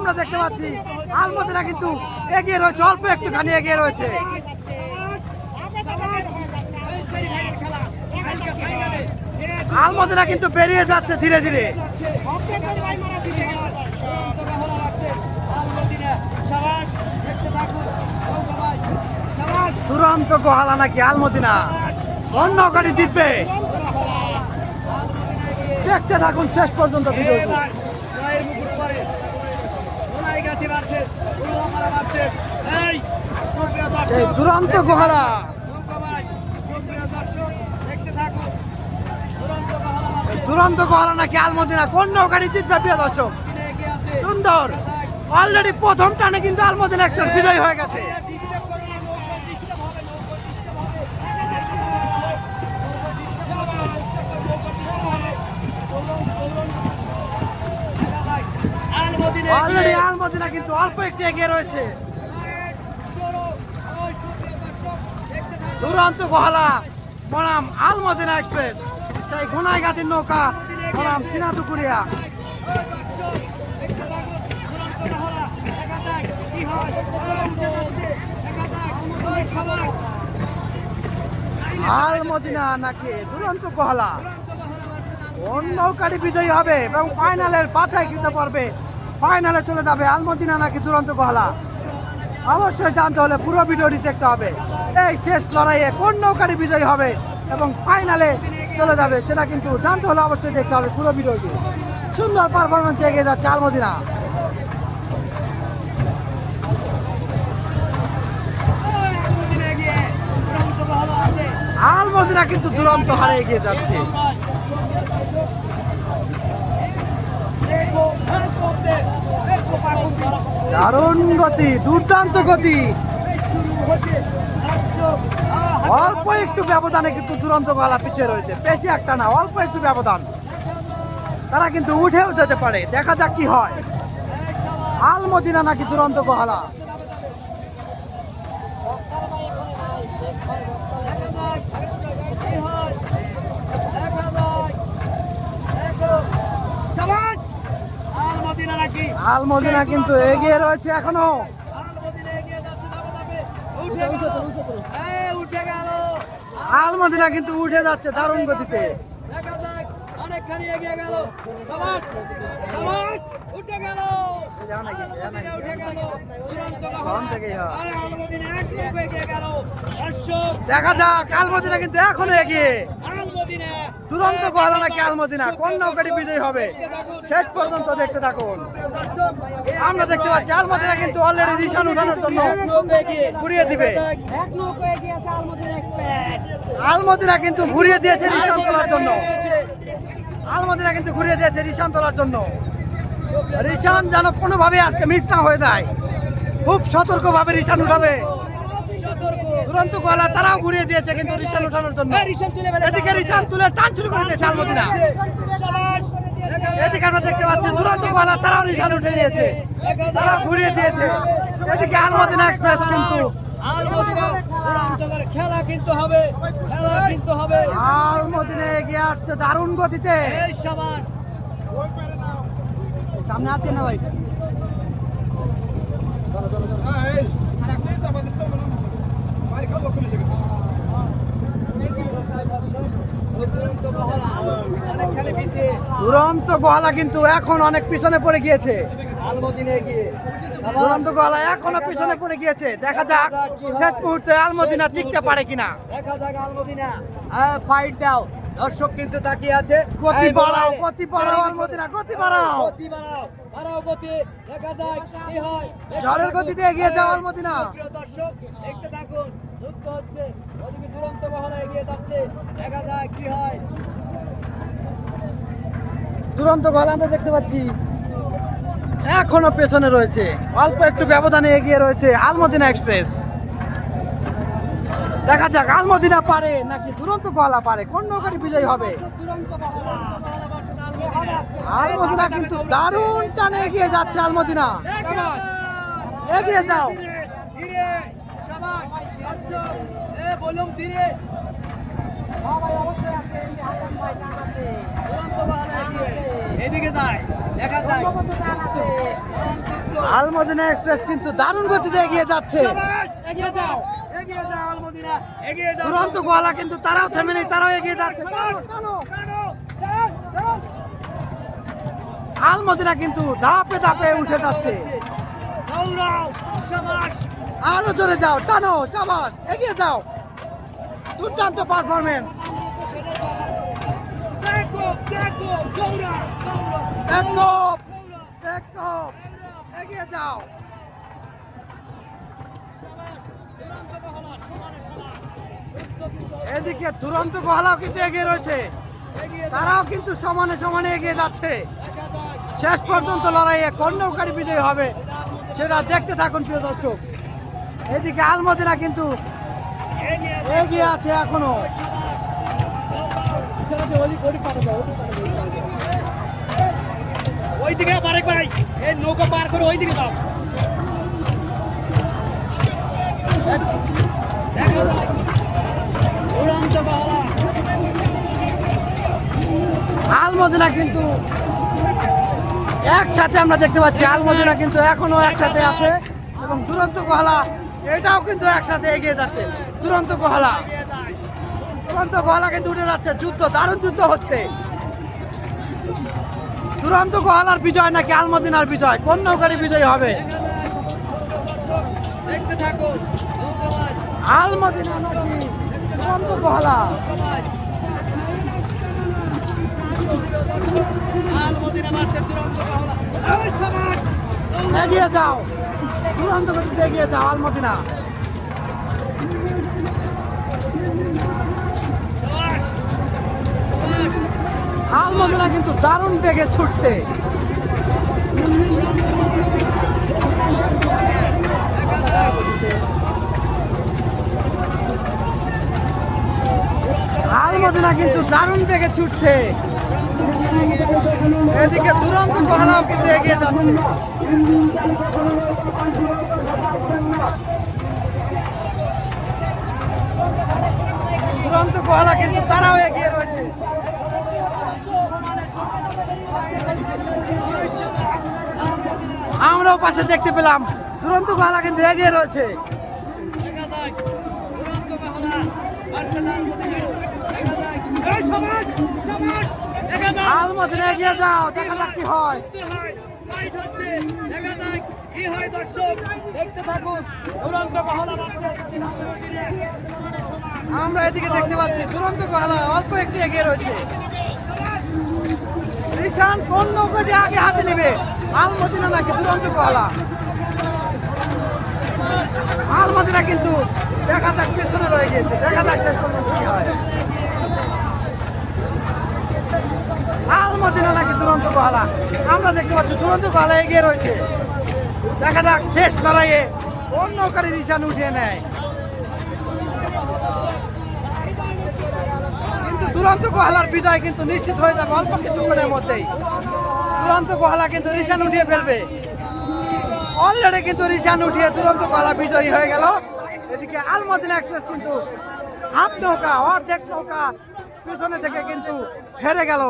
আমরা দেখতে পাচ্ছি। আলমদিনা কিন্তু এগিয়ে রয়েছে, অল্প একটুখানি এগিয়ে রয়েছে। আলমদিনা কিন্তু বেরিয়ে যাচ্ছে ধীরে ধীরে। দুরন্ত গোহালা নাকি আলমদিনা? অন্য গাড়ি জিতবে। দেখতে থাকুন শেষ পর্যন্ত ভিডিওটি এই দুরন্ত গোহালা। দুরন্ত গোহালা নাকি আলমদিনা? কোন গাড়ি জিতবে প্রিয় দর্শক? সুন্দর। অলরেডি প্রথম টানে কিন্তু আলমদিনা একটা বিজয় হয়ে গেছে। আলমদিনা কিন্তু অল্প একটু এগিয়ে রয়েছে। দুরন্ত গোহালা, বনাম আলমদিনা এক্সপ্রেস সেই ঘোনাই গাতির নৌকা, বনাম চীনা দুকুরিয়া আলমদিনা নাকি দুরন্ত গোহালা? অন্য নৌকাটি বিজয়ী হবে এবং ফাইনালের বাছাই কিনতে পারবে ফাইনালে চলে যাবে আলমদিনা নাকি দুরন্ত গোহালা অবশ্যই জানতে হলে পুরো ভিডিওটি দেখতে হবে। এই শেষ লড়াইয়ে কোন নৌকাটি বিজয়ী হবে এবং ফাইনালে চলে যাবে সেটা কিন্তু জানতে হলে অবশ্যই দেখতে হবে পুরো ভিডিওটি। সুন্দর পারফরমেন্স এগিয়ে যাচ্ছে আলমদিনা। আলমদিনা কিন্তু দুরন্ত হারে এগিয়ে যাচ্ছে। দারুণ গতি, দুর্দান্ত গতি। অল্প একটু ব্যবধানে কিন্তু দুরন্ত গলা পিছিয়ে রয়েছে। বেশি একটা না, অল্প একটু ব্যবধান। তারা কিন্তু উঠেও যেতে পারে। দেখা যাক কি হয়। আলমদিনা নাকি দুরন্ত গহালা আলমদিনা কিন্তু এগিয়ে রয়েছে এখনও। আলমদিনা কিন্তু উঠে যাচ্ছে দারুণ গতিতে। দেখা যাক আলমদিনা কিন্তু এখনও এগিয়ে। দুরন্ত গহলা নাকি আলমদিনা? কোন নৌকাটি বিজয়ী হবে? শেষ পর্যন্ত দেখতে থাকুন। আমরা দেখতে পাচ্ছি আলমদিনা কিন্তু অলরেডি রিসান উঠানোর জন্য ঘুরিয়ে দিবে। আলমদিনা কিন্তু ঘুরিয়ে দিয়েছে রিসান তোলার জন্য। আলমদিনা কিন্তু ঘুরিয়ে দিয়েছে রিসান তোলার জন্য। রিসান যেন কোনোভাবে আজকে মিস না হয়ে যায়। খুব সতর্কভাবে রিসান উঠাবে। দুরন্ত গলা তারাও ঘুরিয়ে দিয়েছে কিন্তু রিসান উঠানোর জন্য। এদিকে রিসান তুলে টান শুরু করে দিয়েছে আলমদিনা এদিকে আমরা দেখতে পাচ্ছি দুরন্ত গলা তারাও রিসান উঠে দিয়েছে তারা ঘুরিয়ে দিয়েছে। এদিকে আলমদিনা এক্সপ্রেস কিন্তু। খেলা কিন্তু হবে খেলা কিন্তু হবে। আলমদিনা এগিয়ে আসছে দারুণ গতিতে। সামনে না ভাই দুরন্ত মহলা অনেকখানি পিছিয়ে দুরন্ত গোহালা কিন্তু এখন অনেক পিছনে পড়ে গিয়েছে। দুরন্ত এখনও পিছনে পড়ে গিয়েছে। দেখা যাক শেষ মুহূর্তে আলমদিনা টিকতে পারে কিনা। দেখা যাক আলমদিনা। হ্যাঁ ফাইট দাও দর্শক কিন্তু তাকিয়ে আছে। গতি এই বাড়াও মোবাইলে- গতি বাড়াও আলমদিনা গতি বাড়াও। গতি বাড়াও বাড়াও গতি। দেখা যাক কি হয়। ঝড়ের গতিতে এগিয়ে যাও আলমদিনা। দর্শক দেখতে থাকুন। হচ্ছে। ওদিকে দুরন্ত মহলা এগিয়ে যাচ্ছে। দেখা যাক কি হয়। দুরন্ত গোহালা আমরা দেখতে পাচ্ছি। এখনও পেছনে রয়েছে। অল্প একটু ব্যবধানে এগিয়ে রয়েছে আলমদিনা এক্সপ্রেস। দেখা যাক, আলমদিনা পারে নাকি দুরন্ত গলা পারে? কোন নৌকাটি বিজয়ী হবে? আলমদিনা কিন্তু দারুণ টানে এগিয়ে যাচ্ছে আলমদিনা। এগিয়ে যাও সবাই দর্শক এ বলুন ধীরে দুরন্ত মহলা এগিয়ে এদিকে যায় দেখা যায় দুরন্ত আলমদিনা এক্সপ্রেস কিন্তু দারুণ গতিতে এগিয়ে যাচ্ছে। দুরন্ত গোয়ালা কিন্তু তারাও থেমে নেই তারাও এগিয়ে যাচ্ছে। আলমদিনা কিন্তু ধাপে ধাপে উঠে যাচ্ছে। আরও জোরে যাও টানো চাবাস এগিয়ে যাও। দুর্দান্ত পারফরমেন্স এদিকে দুরন্ত গোহালাও কিন্তু এগিয়ে রয়েছে। তারাও কিন্তু সমানে সমানে এগিয়ে যাচ্ছে। শেষ পর্যন্ত লড়াইয়ে কোন নৌকারি বিজয়ী হবে। সেটা দেখতে থাকুন প্রিয় দর্শক। এদিকে আলমদিনা কিন্তু এগিয়ে আছে এখনও। ওইদিকে বারেক ভাই এই নৌকা পার করে যাও। ভাই, উড়ন্ত বাহলা আলমদিনা কিন্তু একসাথে আমরা দেখতে পাচ্ছি। আলমদিনা কিন্তু এখনও একসাথে আছে এবং দুরন্ত গোহালা এটাও কিন্তু একসাথে এগিয়ে যাচ্ছে। দুরন্ত গোহালা। দুরন্ত গোহালা কিন্তু উঠে যাচ্ছে। যুদ্ধ দারুণ যুদ্ধ হচ্ছে। দুরন্ত গোহালার বিজয় নাকি আলমদিনার বিজয়? কোন নৌকারি বিজয় হবে? দেখতে থাকো আলমদিনা নাকি দুরন্ত গোহালা? এগিয়ে যাও। দুরন্ত গতিতে এগিয়ে যাও আলমদিনা। আলমদিনা কিন্তু দারুণ বেগে ছুটছে। আলমদিনা কিন্তু দারুণ বেগে ছুটছে। এদিকে দুরন্ত কোহালাও কিন্তু এগিয়ে যাচ্ছে। দুরন্ত কোহালা কিন্তু তারাও এগিয়ে রয়েছে আমরাও পাশে দেখতে পেলাম। দুরন্ত কোহালা কিন্তু এগিয়ে রয়েছে। বাহলা যাও কি হয় কি হয়। বাহলা আমরা এদিকে দেখতে পাচ্ছি, দুরন্ত কোহালা অল্প একটু এগিয়ে রয়েছে। কোন নৌকাটি আগে হাতে নেবে। আলমদিনা নাকি দুরন্ত কোহালা আলমদিনা কিন্তু দেখা যাক পেছনে রয়ে গিয়েছে, দেখা যাক শেষ পর্যন্ত কি হয়। আলমদিনা নাকি দুরন্ত কোহালা আমরা দেখতে পাচ্ছি দুরন্ত কোহালা এগিয়ে রয়েছে। দেখা যাক শেষ লড়াইয়ে কোন নৌকারি রিশান উঠিয়ে নেয়। কিন্তু দুরন্ত গোহালার বিজয় কিন্তু নিশ্চিত হয়ে যাবে অল্প কিছুক্ষণের মধ্যেই। দুরন্ত গোহালা কিন্তু রিশান উঠিয়ে ফেলবে। অলরেডি কিন্তু রিশান উঠিয়ে দুরন্ত গোহালা বিজয়ী হয়ে গেল। এদিকে আলমদিনা এক্সপ্রেস কিন্তু হাফ নৌকা, অর্ধেক নৌকা পিছনে থেকে কিন্তু হেরে গেল।